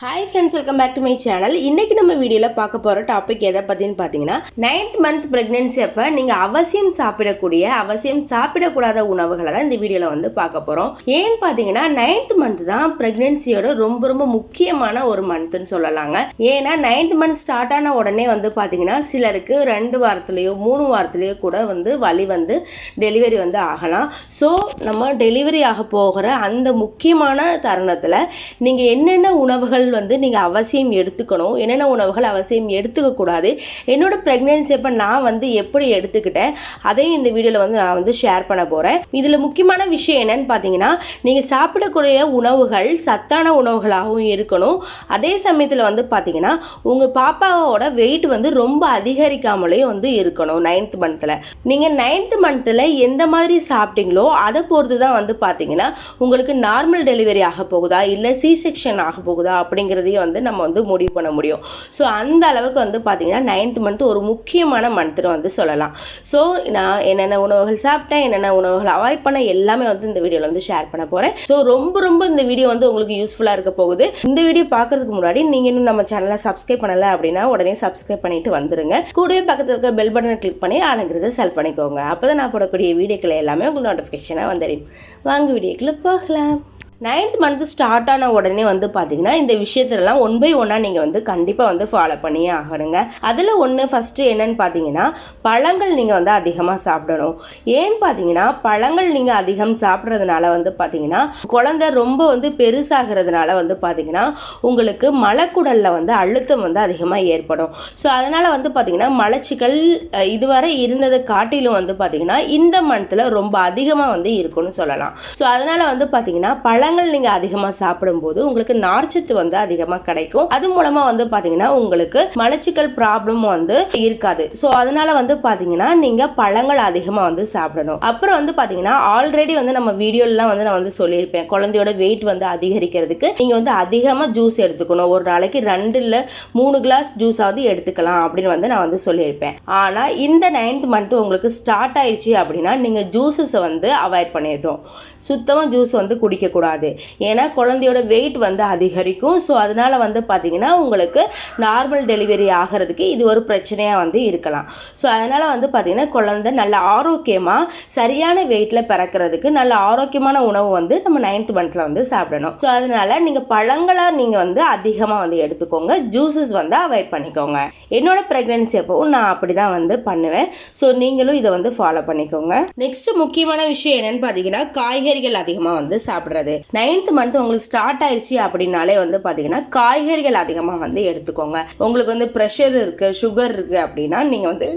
Hi friends welcome back to my channel இன்னைக்கு நம்ம வீடியோவில் பார்க்க போகிற டாபிக் எதை பற்றின்னு பார்த்தீங்கன்னா நைன்த் மந்த் ப்ரெக்னென்சி அப்போ நீங்கள் அவசியம் சாப்பிடக்கூடிய அவசியம் சாப்பிடக்கூடாத உணவுகளை தான் இந்த வீடியோவில் வந்து பார்க்க போகிறோம் ஏன்னு பார்த்தீங்கன்னா நைன்த் மந்த் தான் ப்ரெக்னென்சியோட ரொம்ப ரொம்ப முக்கியமான ஒரு மந்த்னு சொல்லலாங்க. ஏன்னா நைன்த் மந்த் ஸ்டார்ட் ஆன உடனே வந்து பார்த்தீங்கன்னா சிலருக்கு ரெண்டு வாரத்துலேயோ மூணு வாரத்துலேயோ கூட வந்து வழி வந்து டெலிவரி வந்து ஆகலாம். ஸோ நம்ம டெலிவரி ஆக போகிற அந்த முக்கியமான தருணத்தில் நீங்கள் என்னென்ன உணவுகள் வந்து நீங்கள் அவசியம் எடுத்துக்கணும். என்னென்ன உணவுகள் அவசியம் எடுத்துக்கக்கூடாது என்னோட ப்ரெக்னென்சி அப்போ நான் வந்து எப்படி எடுத்துக்கிட்டேன்? அதையும் இந்த வீடியோவில் வந்து நான் வந்து ஷேர் பண்ண போகிறேன் இதில் முக்கியமான விஷயம் என்னன்னு பார்த்தீங்கன்னா நீங்கள் சாப்பிடக்கூடிய உணவுகள் சத்தான உணவுகளாகவும் இருக்கணும். அதே சமயத்தில் வந்து பார்த்தீங்கன்னா உங்கள் பாப்பாவோட வெயிட் வந்து ரொம்ப அதிகரிக்காமலேயும் வந்து இருக்கணும் நைன்த் மந்த்தில் நீங்கள் நைன்த் மந்த்தில் எந்த மாதிரி சாப்பிட்டீங்களோ அதை பொறுத்து தான் வந்து பார்த்தீங்கன்னா உங்களுக்கு நார்மல் டெலிவரி ஆக போகுதா? இல்லை சி செக்ஷன் ஆக போகுதா? அப்படிங்கிறதையும் வந்து நம்ம வந்து முடிவு பண்ண முடியும். ஸோ அந்த அளவுக்கு வந்து பார்த்தீங்கன்னா நைன்த் மந்த் ஒரு முக்கியமான மந்த்னு வந்து சொல்லலாம். ஸோ நான் என்னென்ன உணவுகள் சாப்பிட்டேன் என்னென்ன உணவுகள் அவாய்ட் பண்ண எல்லாமே வந்து இந்த வீடியோவில் வந்து ஷேர் பண்ண போகிறேன் ஸோ ரொம்ப ரொம்ப இந்த வீடியோ வந்து உங்களுக்கு யூஸ்ஃபுல்லாக இருக்க போகுது. இந்த வீடியோ பார்க்கறதுக்கு முன்னாடி நீங்கள் இன்னும் நம்ம சேனலை சப்ஸ்கிரைப் பண்ணலை அப்படின்னா உடனே சப்ஸ்கிரைப் பண்ணிட்டு வந்துருங்க. கூடவே பக்கத்தில் இருக்க பெல் பட்டனை கிளிக் பண்ணி ஆளுங்கிறத செல் பண்ணிக்கோங்க. அப்போ தான் நான் போடக்கூடிய வீடியோக்களை எல்லாமே உங்களுக்கு நோட்டிஃபிகேஷனாக வந்துடும் வாங்க வீடியோக்குள்ள போகலாம். நைன்த் மந்த் ஸ்டார்ட் ஆன உடனே வந்து பார்த்தீங்கன்னா இந்த விஷயத்துலலாம் ஒன் பை ஒன்னாக நீங்கள் வந்து கண்டிப்பாக வந்து ஃபாலோ பண்ணியே ஆகணுங்க. அதில் ஒன்று ஃபஸ்ட்டு என்னன்னு பார்த்தீங்கன்னா பழங்கள் நீங்கள் வந்து அதிகமாக சாப்பிடணும். ஏன்னு பார்த்தீங்கன்னா பழங்கள் நீங்கள் அதிகம் சாப்பிட்றதுனால வந்து பார்த்தீங்கன்னா குழந்தை ரொம்ப வந்து பெருசாகிறதுனால வந்து பார்த்தீங்கன்னா உங்களுக்கு மலக்குடலில் வந்து அழுத்தம் வந்து அதிகமாக ஏற்படும். ஸோ அதனால் வந்து பார்த்தீங்கன்னா மலச்சிக்கல் இதுவரை இருந்ததை காட்டிலும் வந்து பார்த்தீங்கன்னா இந்த மந்த்தில் ரொம்ப அதிகமாக வந்து இருக்கும்னு சொல்லலாம். ஸோ அதனால் வந்து பார்த்தீங்கன்னா பழங்கள் நீங்கள் அதிகமாக சாப்பிடும்போது உங்களுக்கு நார்ச்சத்து வந்து அதிகமாக கிடைக்கும். அது மூலமாக வந்து பார்த்தீங்கன்னா உங்களுக்கு மலச்சிக்கல் ப்ராப்ளம் வந்து இருக்காது. ஸோ அதனால வந்து பார்த்தீங்கன்னா நீங்கள் பழங்கள் அதிகமாக வந்து சாப்பிடணும். அப்புறம் வந்து பார்த்தீங்கன்னா ஆல்ரெடி வந்து நம்ம வீடியோலாம் வந்து நான் வந்து சொல்லியிருப்பேன். குழந்தையோட வெயிட் வந்து அதிகரிக்கிறதுக்கு நீங்கள் வந்து அதிகமாக ஜூஸ் எடுத்துக்கணும். ஒரு நாளைக்கு ரெண்டு இல்லை மூணு கிளாஸ் ஜூஸாவது எடுத்துக்கலாம் அப்படின்னு வந்து நான் வந்து சொல்லியிருப்பேன். ஆனால் இந்த நைன்த் மந்த் உங்களுக்கு ஸ்டார்ட் ஆயிடுச்சு அப்படின்னா நீங்கள் ஜூஸஸை வந்து அவாய்ட் பண்ணிடுறோம் சுத்தமாக ஜூஸ் வந்து குடிக்கக்கூடாது. ஏன்னா குழந்தையோட வெயிட் வந்து அதிகரிக்கும். ஸோ அதனால் வந்து பார்த்திங்கன்னா உங்களுக்கு நார்மல் டெலிவரி ஆகிறதுக்கு இது ஒரு பிரச்சனையாக வந்து இருக்கலாம். ஸோ அதனால் வந்து பார்த்திங்கன்னா குழந்தை நல்ல ஆரோக்கியமாக சரியான வெயிட்டில் பிறக்கிறதுக்கு நல்ல ஆரோக்கியமான உணவு வந்து நம்ம நைன்த் மந்த்தில் வந்து சாப்பிடணும். ஸோ அதனால நீங்கள் பழங்களாக நீங்கள் வந்து அதிகமாக வந்து எடுத்துக்கோங்க. ஜூஸஸ் வந்து அவாய்ட் பண்ணிக்கோங்க. என்னோட ப்ரெக்னென்சி அப்போவும் நான் அப்படி தான் வந்து பண்ணுவேன். ஸோ நீங்களும் இதை வந்து ஃபாலோ பண்ணிக்கோங்க. நெக்ஸ்ட் முக்கியமான விஷயம் என்னன்னு பார்த்தீங்கன்னா காய்கறிகள் அதிகமாக வந்து சாப்பிட்றது. நைன்த் மந்த் உங்களுக்கு ஸ்டார்ட் ஆயிடுச்சு அப்படின்னாலே வந்து பார்த்தீங்கன்னா காய்கறிகள் அதிகமாக வந்து எடுத்துக்கோங்க. உங்களுக்கு வந்து ப்ரெஷர் இருக்குது சுகர் இருக்குது அப்படின்னா நீங்கள் வந்து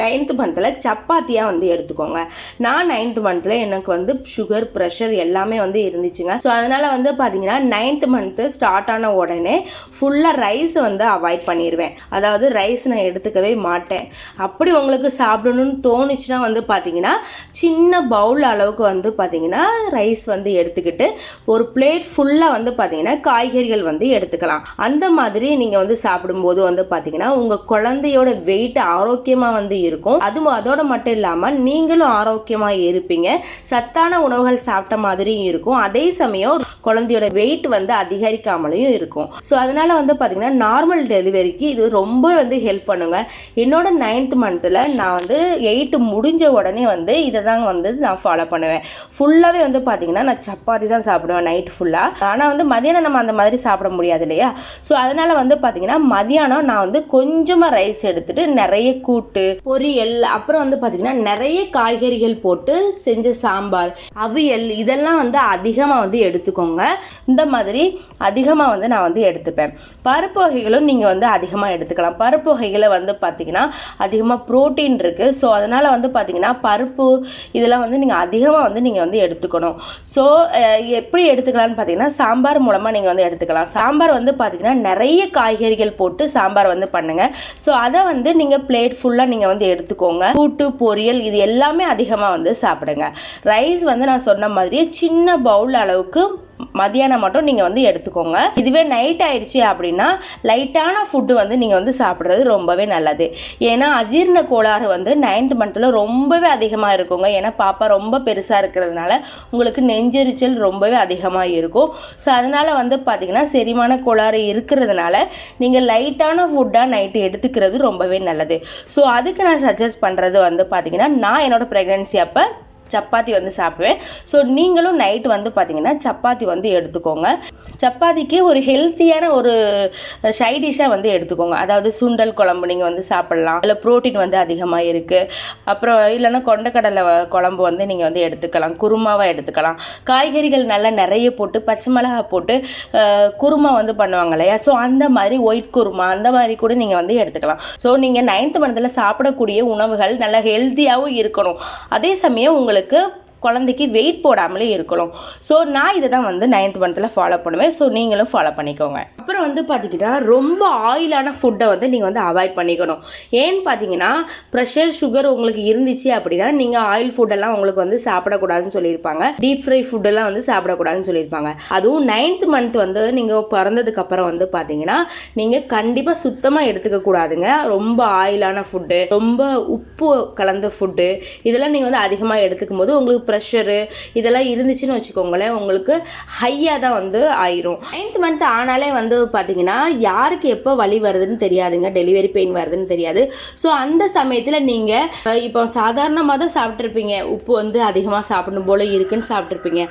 நைன்த்து மந்தில் சப்பாத்தியாக வந்து எடுத்துக்கோங்க. நான் நைன்த்து மந்தில் எனக்கு வந்து சுகர் ப்ரெஷர் எல்லாமே வந்து இருந்துச்சுங்க. ஸோ அதனால் வந்து பார்த்தீங்கன்னா நைன்த்து மந்த்து ஸ்டார்ட் ஆன உடனே ஃபுல்லாக ரைஸ் வந்து அவாய்ட் பண்ணிடுவேன் அதாவது ரைஸ் நான் எடுத்துக்கவே மாட்டேன். அப்படி உங்களுக்கு சாப்பிடணும்னு தோணுச்சுன்னா வந்து பார்த்தீங்கன்னா சின்ன பவுல் அளவுக்கு வந்து பார்த்தீங்கன்னா ரைஸ் வந்து எடுத்துக்கிட்டு ஒரு பிளேட் ஃபுல்லாக வந்து பார்த்தீங்கன்னா காய்கறிகள் வந்து எடுத்துக்கலாம். அந்த மாதிரி நீங்கள் வந்து சாப்பிடும்போது வந்து பார்த்தீங்கன்னா உங்கள் குழந்தையோட வெயிட் ஆரோக்கியமாக வந்து இருக்கும். அதுவும் அதோட மட்டும் இல்லாமல் நீங்களும் ஆரோக்கியமாக இருப்பீங்க. சத்தான உணவுகள் சாப்பிட்ட மாதிரியும் இருக்கும். அதே சமயம் குழந்தையோட வெயிட் வந்து அதிகரிக்காமலையும் இருக்கும். ஸோ அதனால வந்து பார்த்தீங்கன்னா நார்மல் டெலிவரிக்கு இது ரொம்ப வந்து ஹெல்ப் பண்ணுங்க. என்னோட நைன்த் மந்த்தில் நான் வந்து எயிட்டு முடிஞ்ச உடனே வந்து இதை தான் வந்து நான் ஃபாலோ பண்ணுவேன். ஃபுல்லாகவே வந்து பார்த்தீங்கன்னா நான் சப்பாத்தி தான் சாப்பிடுவேன் நைட் ஃபுல்லாக ஆனால் வந்து மதியானம் நம்ம அந்த மாதிரி சாப்பிட முடியாது இல்லையா? ஸோ அதனால் வந்து பார்த்தீங்கன்னா மதியானம் நான் வந்து கொஞ்சமாக ரைஸ் எடுத்துகிட்டு நிறைய கூட்டு பொரியல் அப்புறம் வந்து பார்த்தீங்கன்னா நிறைய காய்கறிகள் போட்டு செஞ்ச சாம்பார் அவியல் இதெல்லாம் வந்து அதிகமாக வந்து எடுத்துக்கோங்க. இந்த மாதிரி அதிகமாக வந்து நான் வந்து எடுத்துப்பேன். பருப்பு வகைகளும் நீங்கள் வந்து அதிகமாக எடுத்துக்கலாம். பருப்பு வகைகளை வந்து பார்த்தீங்கன்னா அதிகமாக ப்ரோட்டீன் இருக்குது ஸோ அதனால் வந்து பார்த்தீங்கன்னா பருப்பு இதெல்லாம் வந்து நீங்கள் அதிகமாக வந்து நீங்கள் வந்து எடுத்துக்கணும். ஸோ எப்படி எடுத்துக்கலாம்னு பார்த்தீங்கன்னா சாம்பார் மூலமாக நீங்கள் வந்து எடுத்துக்கலாம். சாம்பார் வந்து பார்த்தீங்கன்னா நிறைய காய்கறிகள் போட்டு சாம்பார் வந்து பண்ணுங்கள் ஸோ அதை வந்து நீங்கள் பிளேட் ஃபுல்லாக நீங்கள் வந்து எடுத்துக்கோங்க. கூட்டு பொரியல் இது எல்லாமே அதிகமாக வந்து சாப்பிடுங்க. ரைஸ் வந்து நான் சொன்ன மாதிரியே சின்ன பவுல் அளவுக்கு மதியானம் மட்டும் நீங்கள் வந்து எடுத்துக்கோங்க. இதுவே நைட் ஆயிடுச்சு அப்படின்னா லைட்டான ஃபுட்டு வந்து நீங்கள் வந்து சாப்பிட்றது ரொம்பவே நல்லது. ஏன்னா அஜீர்ண கோளாறு வந்து நைன்த் மந்த்தில் ரொம்பவே அதிகமாக இருக்குங்க. ஏன்னா பாப்பா ரொம்ப பெருசாக இருக்கிறதுனால உங்களுக்கு நெஞ்செரிச்சல் ரொம்பவே அதிகமாக இருக்கும். ஸோ அதனால் வந்து பார்த்திங்கன்னா செரிமான கோளாறு இருக்கிறதுனால நீங்கள் லைட்டான ஃபுட்டாக நைட்டு எடுத்துக்கிறது ரொம்பவே நல்லது. ஸோ அதுக்கு நான் சஜஸ்ட் பண்ணுறது வந்து பார்த்திங்கன்னா நான் என்னோட ப்ரெக்னென்சி அப்போ சப்பாத்தி வந்து சாப்பிடுவேன். ஸோ நீங்களும் நைட் வந்து பார்த்தீங்கன்னா சப்பாத்தி வந்து எடுத்துக்கோங்க. சப்பாத்திக்கு ஒரு ஹெல்த்தியான ஒரு சைடிஷாக வந்து எடுத்துக்கோங்க. அதாவது சுண்டல் குழம்பு நீங்கள் வந்து சாப்பிட்லாம். அதில் ப்ரோட்டீன் வந்து அதிகமாக இருக்குது அப்புறம் இல்லைன்னா கொண்டக்கடலை குழம்பு வந்து நீங்கள் வந்து எடுத்துக்கலாம். குருமாவாக எடுத்துக்கலாம். காய்கறிகள் நல்லா நிறைய போட்டு பச்சை மிளகாய் போட்டு குருமா வந்து பண்ணுவாங்க இல்லையா? ஸோ அந்த மாதிரி ஒயிட் குருமா அந்த மாதிரி கூட நீங்கள் வந்து எடுத்துக்கலாம். ஸோ நீங்கள் நைன்த் மந்தத்தில் சாப்பிடக்கூடிய உணவுகள் நல்லா ஹெல்த்தியாகவும் இருக்கணும். அதே சமயம் உங்களுக்கு உங்களுக்கு குழந்தைக்கு வெயிட் போடாமலே இருக்கணும். ஸோ நான் இதை தான் வந்து நைன்த் மந்த்தில் ஃபாலோ பண்ணுவேன். ஸோ நீங்களும் ஃபாலோ பண்ணிக்கோங்க. அப்புறம் வந்து பார்த்தீங்கன்னா ரொம்ப ஆயிலான ஃபுட்டை வந்து நீங்கள் வந்து அவாய்ட் பண்ணிக்கணும். ஏன்னு பார்த்தீங்கன்னா ப்ரெஷர் சுகர் உங்களுக்கு இருந்துச்சு அப்படின்னா நீங்கள் ஆயில் ஃபுட்டெல்லாம் உங்களுக்கு வந்து சாப்பிடக்கூடாதுன்னு சொல்லியிருப்பாங்க. டீப் ஃப்ரை ஃபுட்டெல்லாம் வந்து சாப்பிடக்கூடாதுன்னு சொல்லியிருப்பாங்க. அதுவும் நைன்த் மந்த் வந்து நீங்கள் பிறந்ததுக்கப்புறம் வந்து பார்த்தீங்கன்னா நீங்கள் கண்டிப்பாக சுத்தமாக எடுத்துக்க கூடாதுங்க. ரொம்ப ஆயிலான ஃபுட்டு ரொம்ப உப்பு கலந்த ஃபுட்டு இதெல்லாம் நீங்கள் வந்து அதிகமாக எடுத்துக்கும் போது உங்களுக்கு ப்ரெஷரு இதெல்லாம் இருந்துச்சுன்னு வச்சுக்கோங்களேன் உங்களுக்கு ஹையாக தான் வந்து ஆயிரும். நைன்த் மந்த் ஆனாலே வந்து பார்த்தீங்கன்னா யாருக்கு எப்போ வலி வருதுன்னு தெரியாதுங்க. டெலிவரி பெயின் வருதுன்னு தெரியாது. ஸோ அந்த சமயத்தில் நீங்கள் இப்போ சாதாரணமாக தான் சாப்பிட்ருப்பீங்க உப்பு வந்து அதிகமாக சாப்பிடணும் போல் இருக்குன்னு சாப்பிட்ருப்பீங்க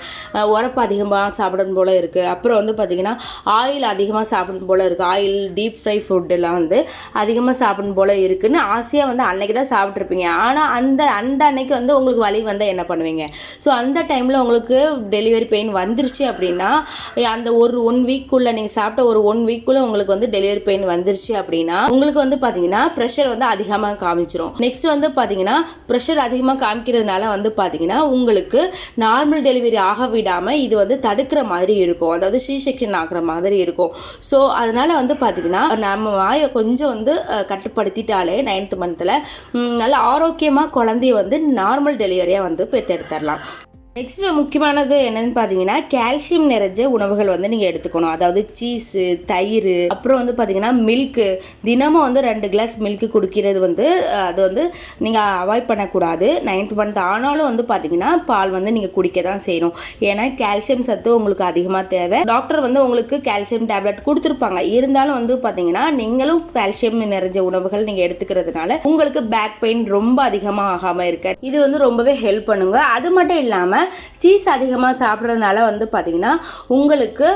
உரப்பு அதிகமாக சாப்பிடணும் போல் இருக்குது அப்புறம் வந்து பார்த்தீங்கன்னா ஆயில் அதிகமாக சாப்பிடணும் போல் இருக்குது ஆயில் டீப் ஃப்ரை ஃபுட்டெல்லாம் வந்து அதிகமாக சாப்பிடணும் போல் இருக்குதுன்னு ஆசையாக வந்து அன்னைக்கு தான் சாப்பிட்ருப்பீங்க ஆனால் அந்த அந்த அன்னைக்கு வந்து உங்களுக்கு வலி வந்தால் என்ன பண்ணுவீங்க? ஸோ அந்த டைமில் உங்களுக்கு டெலிவரி பெயின் வந்துருச்சு அப்படின்னா அந்த ஒரு ஒன் வீக்குள்ளே நீங்கள் சாப்பிட்ட ஒரு ஒன் வீக்குள்ளே உங்களுக்கு வந்து டெலிவரி பெயின் வந்துருச்சு அப்படின்னா உங்களுக்கு வந்து பார்த்தீங்கன்னா ப்ரெஷர் வந்து அதிகமாக காமிச்சிரும். நெக்ஸ்ட் வந்து பார்த்தீங்கன்னா ப்ரெஷர் அதிகமாக காமிக்கிறதுனால வந்து பார்த்தீங்கன்னா உங்களுக்கு நார்மல் டெலிவரி ஆக விடாமல் இது வந்து தடுக்கிற மாதிரி இருக்கும். அதாவது சி செக்ஷன் ஆகிற மாதிரி இருக்கும். ஸோ அதனால் வந்து பார்த்தீங்கன்னா நம்ம வாயை கொஞ்சம் வந்து கட்டுப்படுத்திட்டாலே நைன்த் மந்தில் நல்ல ஆரோக்கியமாக குழந்தைய வந்து நார்மல் டெலிவரியாக வந்து charlar. நெக்ஸ்ட் முக்கியமானது என்னன்னு பார்த்தீங்கன்னா கால்சியம் நிறைஞ்ச உணவுகள் வந்து நீங்கள் எடுத்துக்கணும். அதாவது சீஸு தயிர் அப்புறம் வந்து பார்த்தீங்கன்னா மில்க்கு தினமும் வந்து ரெண்டு கிளாஸ் மில்க்கு குடிக்கிறது வந்து அது வந்து நீங்கள் அவாய்ட் பண்ணக்கூடாது. நைன்த் மந்த் ஆனாலும் வந்து பார்த்தீங்கன்னா பால் வந்து நீங்கள் குடிக்க தான் செய்யணும். ஏன்னா கால்சியம் சத்து உங்களுக்கு அதிகமாக தேவை. டாக்டர் வந்து உங்களுக்கு கால்சியம் டேப்லெட் கொடுத்துருப்பாங்க. இருந்தாலும் வந்து பார்த்தீங்கன்னா நீங்களும் கால்சியம் நிறைஞ்ச உணவுகள் நீங்கள் எடுத்துக்கிறதுனால உங்களுக்கு பேக் பெயின் ரொம்ப அதிகமாக ஆகாமல் இருக்க இது வந்து ரொம்பவே ஹெல்ப் பண்ணுங்க. அது மட்டும் இல்லாமல் சீஸ் அதிகமாக சாப்பிட்றதுனால வந்து பார்த்தீங்கன்னா உங்களுக்கு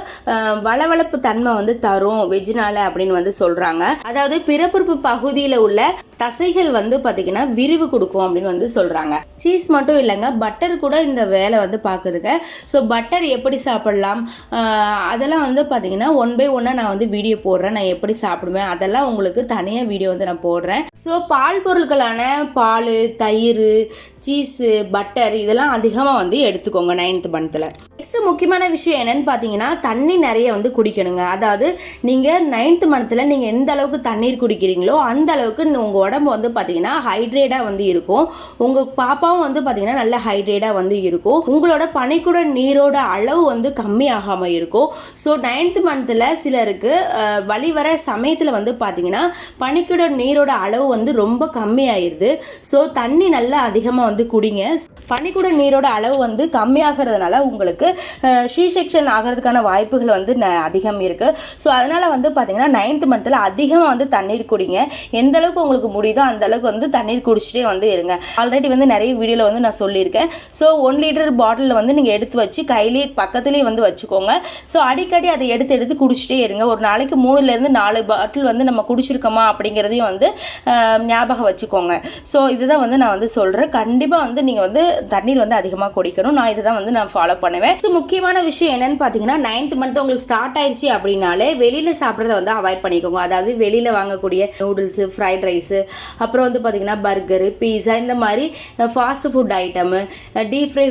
வளவளப்பு தன்மை வந்து தரும் வெஜ்னால அப்படின்னு வந்து சொல்கிறாங்க அதாவது பிறப்புறுப்பு பகுதியில் உள்ள தசைகள் வந்து பார்த்தீங்கன்னா விரிவு கொடுக்கும் அப்படின்னு வந்து சொல்கிறாங்க சீஸ் மட்டும் இல்லைங்க பட்டர் கூட இந்த வேலை வந்து பார்க்குதுங்க ஸோ பட்டர் எப்படி சாப்பிடலாம்? அதெல்லாம் வந்து பார்த்தீங்கன்னா ஒன் பை ஒன்னாக நான் வந்து வீடியோ போடுறேன். நான் எப்படி சாப்பிடுவேன்? அதெல்லாம் உங்களுக்கு தனியாக வீடியோ வந்து நான் போடுறேன். ஸோ பால் பொருட்களான பால் தயிர் சீஸு பட்டர் இதெல்லாம் அதிகமாக வந்து எடுத்துக்கோங்க நைன்த் மந்த்தில் நெக்ஸ்ட் முக்கியமான விஷயம் என்னன்னு பார்த்தீங்கன்னா தண்ணி நிறைய வந்து குடிக்கணுங்க. அதாவது நீங்கள் நைன்த் மந்த்தில் நீங்கள் எந்த அளவுக்கு தண்ணீர் குடிக்கிறீங்களோ அந்த அளவுக்கு உங்கள் உடம்பு வந்து பார்த்தீங்கன்னா ஹைட்ரேட்டாக வந்து இருக்கும். உங்கள் பாப்பாவும் வந்து பார்த்தீங்கன்னா நல்ல ஹைட்ரேட்டாக வந்து இருக்கும். உங்களோட பனிக்குட நீரோட அளவு வந்து கம்மியாகாமல் இருக்கும். ஸோ நைன்த் மந்த்தில் சிலருக்கு வழி வர சமயத்தில் வந்து பார்த்தீங்கன்னா பனிக்குட நீரோட அளவு வந்து ரொம்ப கம்மியாயிருது. ஸோ தண்ணி நல்லா அதிகமாக வந்து குடிங்க. பனிக்குட நீரோட அளவு வந்து கம்மியாகிறதுனால உங்களுக்கு ஷீ செக்ஷன் ஆகிறதுக்கான வாய்ப்புகள் வந்து ந- அதிகம் இருக்குது ஸோ அதனால் வந்து பார்த்தீங்கன்னா நைன்த் மந்த்தில் அதிகமாக வந்து தண்ணீர் குடிங்க. எந்த அளவுக்கு உங்களுக்கு முடியுதோ அந்த அளவுக்கு வந்து தண்ணீர் குடிச்சிட்டே வந்து இருங்க. ஆல்ரெடி வந்து நிறைய வீடியோவில் வந்து நான் சொல்லியிருக்கேன். ஸோ ஒன் லிட்டர் பாட்டிலில் வந்து நீங்கள் எடுத்து வச்சு கையிலேயே பக்கத்துலேயே வந்து வச்சுக்கோங்க. ஸோ அடிக்கடி அதை எடுத்து எடுத்து குடிச்சிட்டே இருங்க. ஒரு நாளைக்கு மூணுலேருந்து நாலு பாட்டில் வந்து நம்ம குடிச்சிருக்கோமா அப்படிங்கிறதையும் வந்து ஞாபகம் வச்சுக்கோங்க. ஸோ இதுதான் வந்து நான் வந்து சொல்கிறேன் கண்டிப்பாக வந்து நீங்கள் வந்து தண்ணீர் வந்து அதிகமாக குடிக்கணும். நான் இதுதான் வந்து நான் ஃபாலோ பண்ணுவேன். நெக்ஸ்ட் முக்கியமான விஷயம் என்னன்னு பார்த்தீங்கன்னா நைன்த் மந்த் உங்களுக்கு ஸ்டார்ட் ஆயிடுச்சு அப்படின்னாலே வெளியில் சாப்பிட்றத வந்து அவாய்ட் பண்ணிக்கோங்க. அதாவது வெளியில் வாங்கக்கூடிய நூடுல்ஸு ஃப்ரைட் ரைஸு அப்புறம் வந்து பார்த்தீங்கன்னா பர்கரு பீஸா இந்த மாதிரி fast food item deep fry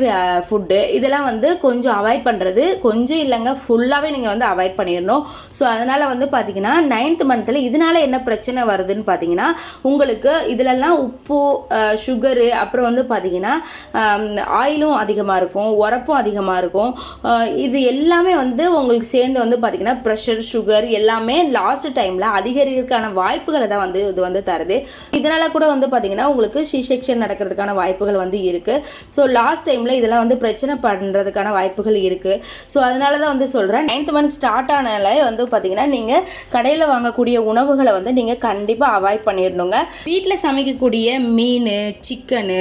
food இதெல்லாம் வந்து கொஞ்சம் அவாய்ட் பண்ணுறது கொஞ்சம் இல்லைங்க. ஃபுல்லாகவே நீங்கள் வந்து அவாய்ட் பண்ணிடணும். ஸோ அதனால் வந்து பார்த்தீங்கன்னா நைன்த் மந்த்தில் இதனால என்ன பிரச்சனை வருதுன்னு பார்த்தீங்கன்னா உங்களுக்கு இதிலெல்லாம் உப்பு சுகரு அப்புறம் வந்து பார்த்தீங்கன்னா ஆயிலும் அதிகமாக இருக்கும் உரப்பும் அதிகமாக இருக்கும். இருக்கும். இது எல்லாமே வந்து உங்களுக்கு சேர்ந்து வந்து பார்த்திங்கன்னா ப்ரெஷர் சுகர் எல்லாமே லாஸ்ட் டைமில் அதிகரிக்கிறதுக்கான வாய்ப்புகளை தான் வந்து இது வந்து தருது. இதனால் கூட வந்து பார்த்திங்கன்னா உங்களுக்கு சி செக்ஷன் நடக்கிறதுக்கான வாய்ப்புகள் வந்து இருக்குது ஸோ லாஸ்ட் டைமில் இதெல்லாம் வந்து பிரச்சனை பண்ணுறதுக்கான வாய்ப்புகள் இருக்குது ஸோ அதனால தான் வந்து சொல்கிறேன் நைன்த் மந்த் ஸ்டார்ட் ஆனால வந்து பார்த்திங்கன்னா நீங்கள் கடையில் வாங்கக்கூடிய உணவுகளை வந்து நீங்கள் கண்டிப்பாக அவாய்ட் பண்ணிடணுங்க வீட்டில் சமைக்கக்கூடிய மீன் சிக்கனு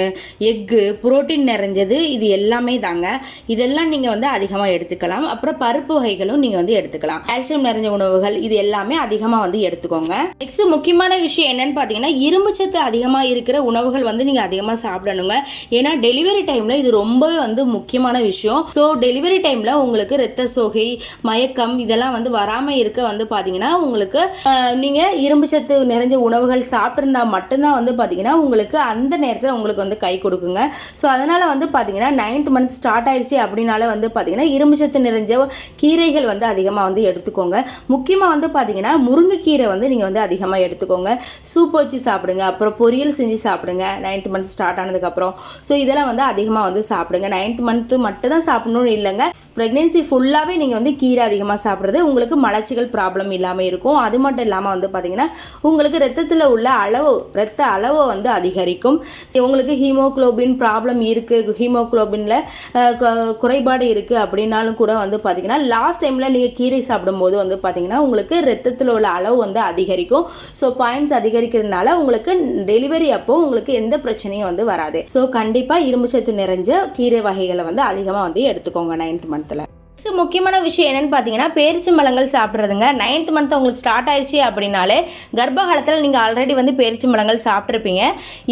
எக்கு புரோட்டீன் நிறைஞ்சது இது எல்லாமே தாங்க. இதெல்லாம் நீங்கள் வந்து அதிகமாக எடுத்துக்கலாம். அப்புறம் பருப்பு வகைகளும் நீங்கள் வந்து எடுத்துக்கலாம். கால்சியம் நிறைஞ்ச உணவுகள் இது எல்லாமே அதிகமாக வந்து எடுத்துக்கோங்க. நெக்ஸ்ட் முக்கியமான விஷயம் என்னன்னு பார்த்தீங்கன்னா இரும்பு சத்து அதிகமாக இருக்கிற உணவுகள் வந்து நீங்கள் அதிகமாக சாப்பிடணுங்க. ஏன்னா டெலிவரி டைமில் இது ரொம்பவே வந்து முக்கியமான விஷயம். ஸோ டெலிவரி டைமில் உங்களுக்கு ரத்த சோகை மயக்கம் இதெல்லாம் வந்து வராமல் இருக்க வந்து பார்த்தீங்கன்னா உங்களுக்கு நீங்கள் இரும்பு சத்து நிறைஞ்ச உணவுகள் சாப்பிட்ருந்தா மட்டும்தான் வந்து பார்த்தீங்கன்னா உங்களுக்கு அந்த நேரத்தில் உங்களுக்கு வந்து கை கொடுக்குங்க. ஸோ அதனால் வந்து பார்த்தீங்கன்னா நைன்த் மந்த் ஸ்டார்ட் ஆயிடுச்சு அப்படின்னால வந்து பார்த்தீங்கன்னா இரும்புச்சத்து நிறைஞ்ச கீரைகள் வந்து அதிகமாக வந்து எடுத்துக்கோங்க. முக்கியமாக வந்து பார்த்தீங்கன்னா முருங்கைக்கீரை வந்து நீங்கள் வந்து அதிகமாக எடுத்துக்கோங்க. சூப் வச்சு சாப்பிடுங்க. அப்புறம் பொரியல் செஞ்சு சாப்பிடுங்க. நைன்த் மந்த் ஸ்டார்ட் ஆனதுக்கப்புறம் ஸோ இதெல்லாம் வந்து அதிகமாக வந்து சாப்பிடுங்க. நைன்த் மந்த்து மட்டும் தான் சாப்பிடணும்னு இல்லைங்க. ப்ரெக்னென்சி ஃபுல்லாகவே நீங்கள் வந்து கீரை அதிகமாக சாப்பிட்றது உங்களுக்கு மலச்சிகள் ப்ராப்ளம் இல்லாமல் இருக்கும். அது மட்டும் இல்லாமல் வந்து பார்த்தீங்கன்னா உங்களுக்கு ரத்தத்தில் உள்ள அளவு ரத்த அளவை வந்து அதிகரிக்கும். உங்களுக்கு ஹீமோக்ளோபின் ப்ராப்ளம் இருக்குது ஹீமோக்ளோபினில் குறைபாடு இருக்குது அப்படின்னாலும் கூட வந்து பார்த்தீங்கன்னா லாஸ்ட் டைமில் நீங்கள் கீரை சாப்பிடும்போது வந்து பார்த்தீங்கன்னா உங்களுக்கு ரத்தத்தில் உள்ள அளவு வந்து அதிகரிக்கும். ஸோ பாயிண்ட்ஸ் அதிகரிக்கிறதுனால உங்களுக்கு டெலிவரி அப்போ உங்களுக்கு எந்த பிரச்சனையும் வந்து வராது. ஸோ கண்டிப்பாக இரும்பு சத்து நிறைஞ்ச கீரை வகைகளை வந்து அதிகமாக வந்து எடுத்துக்கோங்க நைன்த் மந்தில் நெக்ஸ்ட் முக்கியமான விஷயம் என்னென்னு பார்த்தீங்கன்னா பேரிச்சம்பழங்கள் சாப்பிட்றதுங்க. நைன்த் மந்த் உங்களுக்கு ஸ்டார்ட் ஆயிடுச்சு அப்படின்னாலே கர்ப்ப காலத்தில் நீங்கள் ஆல்ரெடி வந்து பேரிச்சம்பழங்கள் சாப்பிட்ருப்பீங்க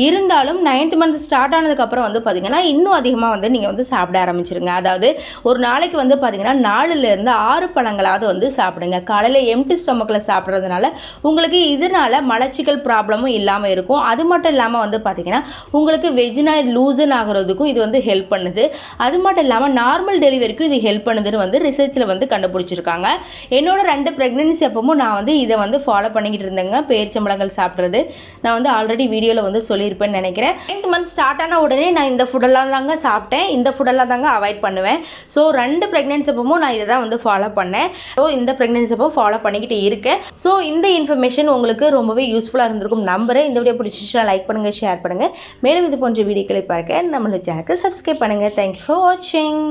இருந்தாலும் நைன்த் மந்த் ஸ்டார்ட் ஆனதுக்கப்புறம் வந்து பார்த்தீங்கன்னா இன்னும் அதிகமாக வந்து நீங்கள் வந்து சாப்பிட ஆரம்பிச்சிருங்க. அதாவது ஒரு நாளைக்கு வந்து பார்த்தீங்கன்னா நாலுலேருந்து ஆறு பழங்களாவது வந்து சாப்பிடுங்க. காலையில் எம்டி ஸ்டொமக்கில் சாப்பிட்றதுனால உங்களுக்கு இதனால மலச்சிக்கல் ப்ராப்ளமும் இல்லாமல் இருக்கும். அது மட்டும் இல்லாமல் வந்து பார்த்தீங்கன்னா உங்களுக்கு வெஜினா லூசன் ஆகிறதுக்கும் இது வந்து ஹெல்ப் பண்ணுது. அது மட்டும் இல்லாமல் நார்மல் டெலிவரிக்கும் இது ஹெல்ப் பண்ணுதுன்னு வந்து ரிசர்ச்சில் வந்து கண்டுபிடிச்சிருக்காங்க. என்னோட ரெண்டு ப்ரெக்னென்சி அப்பவும் நான் வந்து இதை வந்து ஃபாலோ பண்ணிக்கிட்டு இருந்தேங்க. பேரிச்சம்பழங்கள் சாப்பிட்றது. நான் வந்து ஆல்ரெடி வீடியோவில் வந்து சொல்லியிருப்பேன்னு நினைக்கிறேன். நைன்த் மந்த் ஸ்டார்ட் ஆன உடனே நான் இந்த ஃபுட்டெல்லாம் தாங்க சாப்பிட்டேன். இந்த ஃபுட்டெல்லாம் தாங்க அவாய்ட் பண்ணுவேன். ஸோ ரெண்டு ப்ரெக்னென்சி அப்பவும் நான் இதை தான் வந்து ஃபாலோ பண்ணேன். ஸோ இந்த ப்ரெக்னென்சி அப்போ ஃபாலோ பண்ணிக்கிட்டு இருக்கேன். ஸோ இந்த இன்ஃபர்மேஷன் உங்களுக்கு ரொம்பவே யூஸ்ஃபுல்லாக இருந்திருக்கும் நம்புறேன். இந்த வீடியோ பிடிச்சிச்சுன்னா லைக் பண்ணுங்கள் ஷேர் பண்ணுங்கள் மேலும் இது போன்ற வீடியோக்களை பார்க்க நம்மளோட சேனலுக்கு சப்ஸ்கிரைப் பண்ணுங்கள் தேங்க்யூ ஃபார் வாட்சிங்